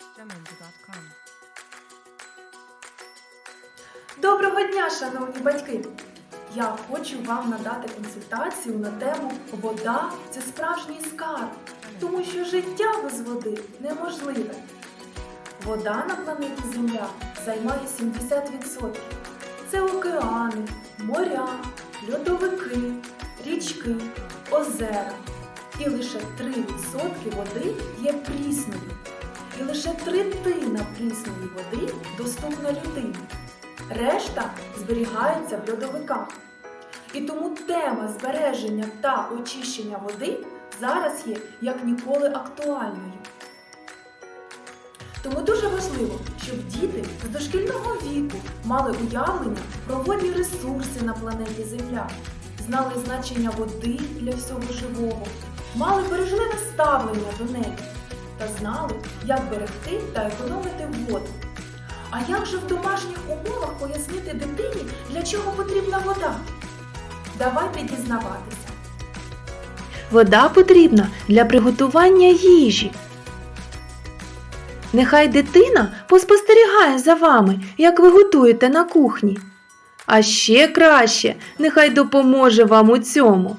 Jamendo.com. Доброго дня, шановні батьки! Я хочу вам надати консультацію на тему Вода це справжній скарб, тому що життя без води неможливе. Вода на планеті Земля займає 70%. Це океани, моря, льодовики, річки, озера. І лише 3% води є прісною. І лише третина прісної води доступна людині. Решта зберігається в льодовиках. І тому тема збереження та очищення води зараз є як ніколи актуальною. Тому дуже важливо, щоб діти з дошкільного віку мали уявлення про водні ресурси на планеті Земля, знали значення води для всього живого, мали бережливе ставлення до неї та знали, як берегти та економити воду. А як же в домашніх умовах пояснити дитині, для чого потрібна вода? Давайте дізнаватися. Вода потрібна для приготування їжі. Нехай дитина поспостерігає за вами, як ви готуєте на кухні. А ще краще, нехай допоможе вам у цьому.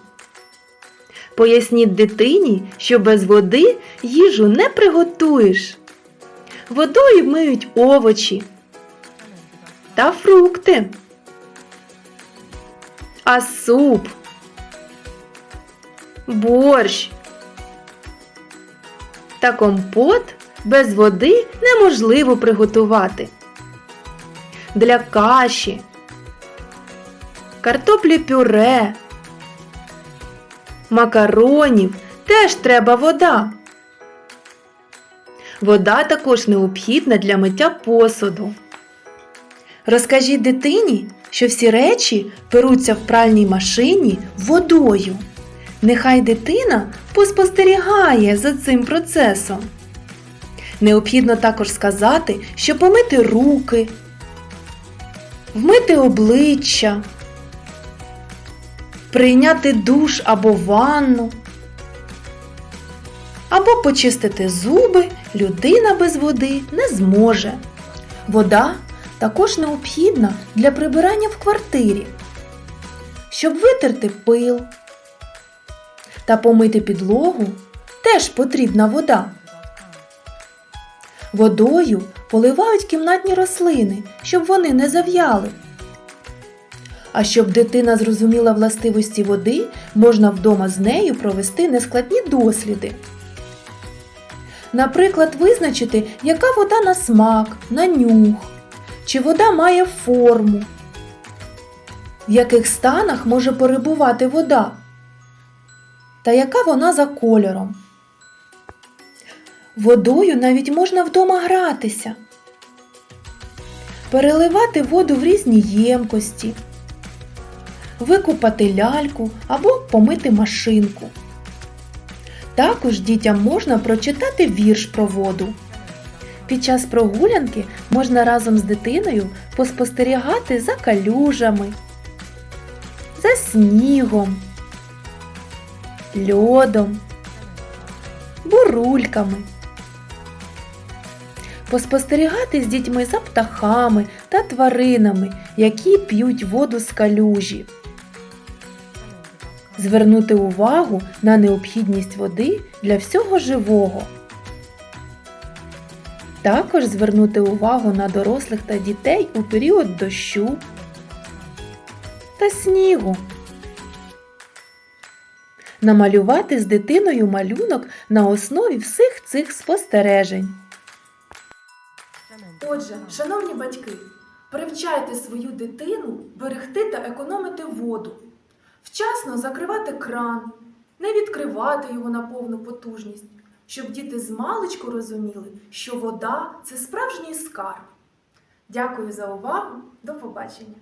Поясніть дитині, що без води їжу не приготуєш. Водою миють овочі та фрукти. А суп борщ та компот без води неможливо приготувати. Для каші, картоплі пюре, макаронів теж треба вода. Вода також необхідна для миття посуду. Розкажіть дитині, що всі речі беруться в пральній машині водою. Нехай дитина поспостерігає за цим процесом. Необхідно також сказати, що помити руки, вмити обличчя, прийняти душ або ванну, або почистити зуби людина без води не зможе. Вода також необхідна для прибирання в квартирі, щоб витерти пил та помити підлогу теж потрібна вода. Водою поливають кімнатні рослини, щоб вони не зав'яли. А щоб дитина зрозуміла властивості води, можна вдома з нею провести нескладні досліди. Наприклад, визначити, яка вода на смак, на нюх, чи вода має форму, в яких станах може перебувати вода та яка вона за кольором. Водою навіть можна вдома гратися, переливати воду в різні ємкості, викупати ляльку або помити машинку. Також дітям можна прочитати вірш про воду. Під час прогулянки можна разом з дитиною поспостерігати за калюжами, за снігом льодом, бурульками. Поспостерігати з дітьми за птахами та тваринами, які п'ють воду з калюжі. Звернути увагу на необхідність води для всього живого. Також звернути увагу на дорослих та дітей у період дощу та снігу намалювати з дитиною малюнок на основі всіх цих спостережень. Отже, шановні батьки, привчайте свою дитину берегти та економити воду, вчасно закривати кран, не відкривати його на повну потужність, щоб діти з маличку розуміли, що вода це справжній скарб. Дякую за увагу. До побачення!